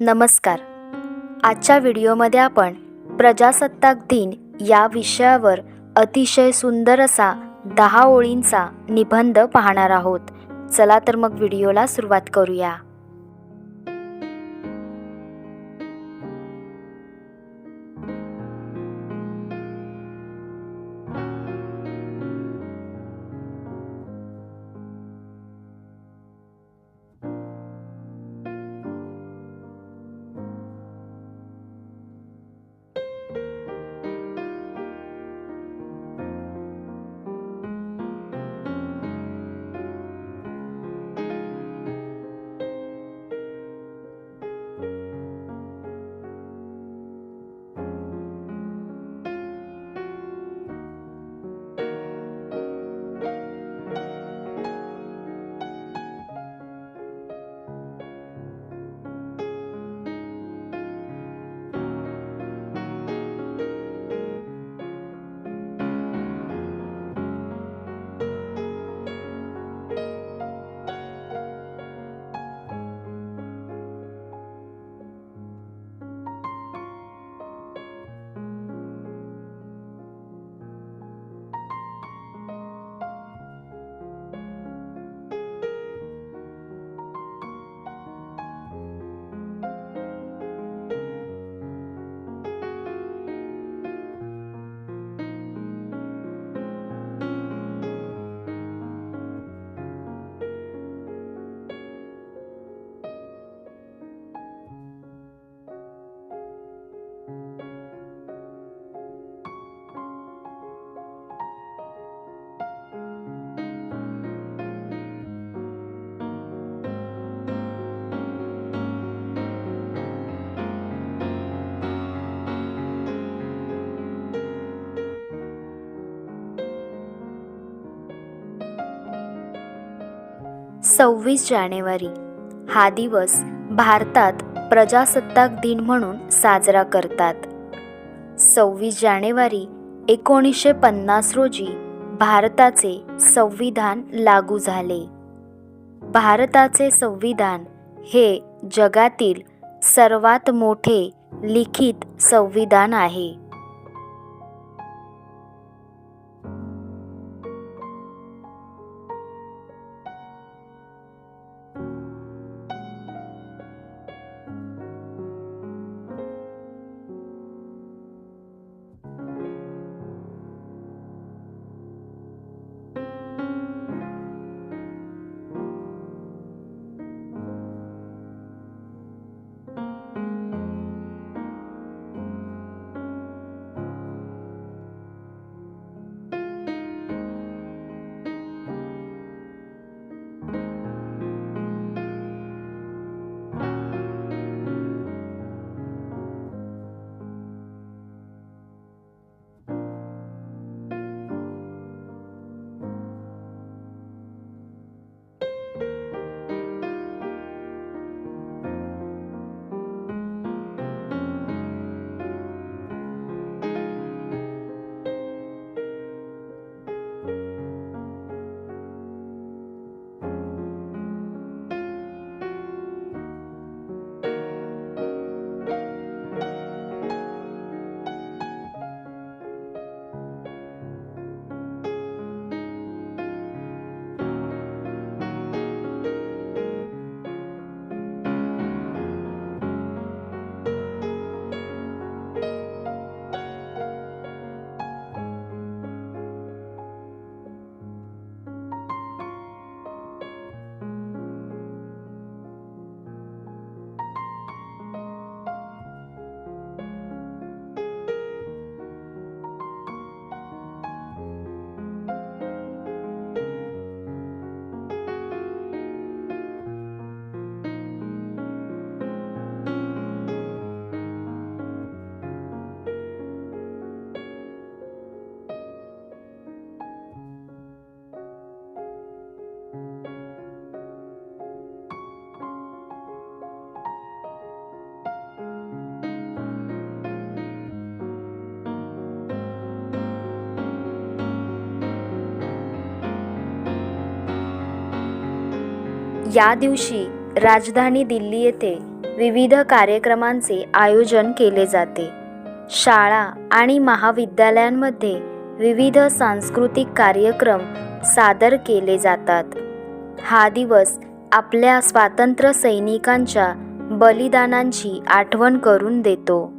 नमस्कार. आजच्या व्हिडिओमध्ये आपण प्रजासत्ताक दिन या विषयावर अतिशय सुंदर असा दहा ओळींचा निबंध पाहणार आहोत. चला तर मग व्हिडिओला सुरुवात करूया. सव्वीस जानेवारी. हा दिवस भारतात प्रजासत्ताक दिन म्हणून साजरा करतात. सव्वीस जानेवारी एकोणीसशे पन्नास रोजी भारताचे संविधान लागू झाले. भारताचे संविधान हे जगातील सर्वात मोठे लिखित संविधान आहे. या दिवशी राजधानी दिल्ली येथे विविध कार्यक्रमांचे आयोजन केले जाते. शाळा आणि महाविद्यालयांमध्ये विविध सांस्कृतिक कार्यक्रम सादर केले जातात. हा दिवस आपल्या स्वातंत्र्य सैनिकांच्या बलिदानांची आठवण करून देतो.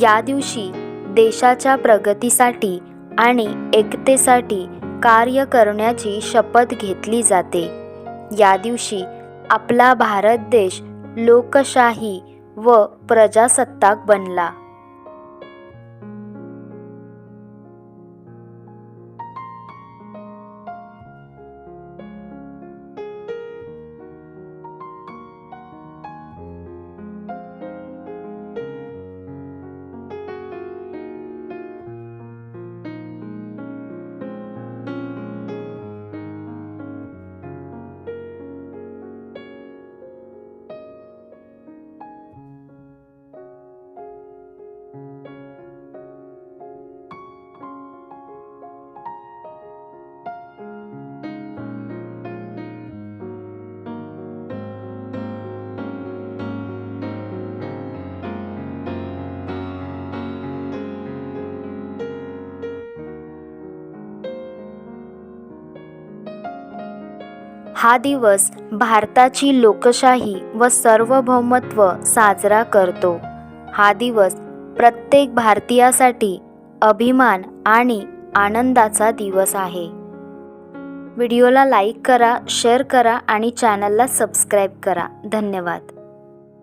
या दिवशी देशाच्या प्रगतीसाठी आणि एकतेसाठी कार्य करण्याची शपथ घेतली जाते. या दिवशी आपला भारत देश लोकशाही व प्रजासत्ताक बनला. हा दिवस भारताची लोकशाही व सार्वभौमत्व साजरा करतो. हा दिवस प्रत्येक भारतीयासाठी अभिमान आणि आनंदाचा दिवस आहे. व्हिडिओला लाईक करा शेअर करा आणि चॅनलला सबस्क्राईब करा. धन्यवाद.